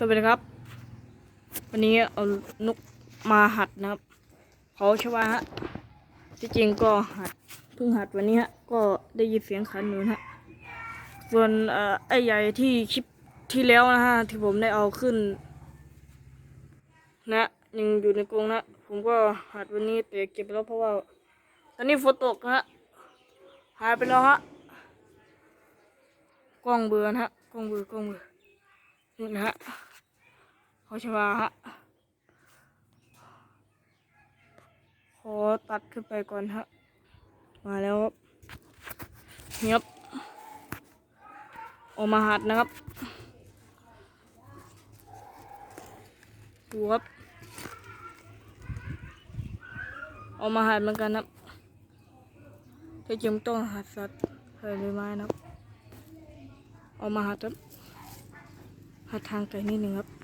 สวัสดีครับ วันนี้เอานกมาหัดนะครับเขาชวาฮะที่จริงก็หัดเพิ่งหัดวันนี้ฮะก็ได้ยินเสียงขันอยู่นฮะส่วนเอ่อไอ้ใหญ่ที่คลิปที่แล้วนะฮะที่ผมได้เอาขึ้น นะยังอยู่ในกรงนะผมก็หัดวันนี้แต่เก็บไปแล้วเพราะว่า ตอนนี้ฝนตกนะฮะหายไปแล้วฮะกล้องเบือนฮะกล้องเบือกล้องเบือนี่นะฮะ ขาชวาฮะขอตัดขึ้นไปก่อนฮะ มาแล้วครับเงียบออกมาหัดนะครับ ดูครับออกมาหัดเหมือนกันครับแต่จริงต้องหัดสัตว์ใส่ใบไม้นะครับออกมาหัดครับหัดทางไกลนิดหนึ่งครับ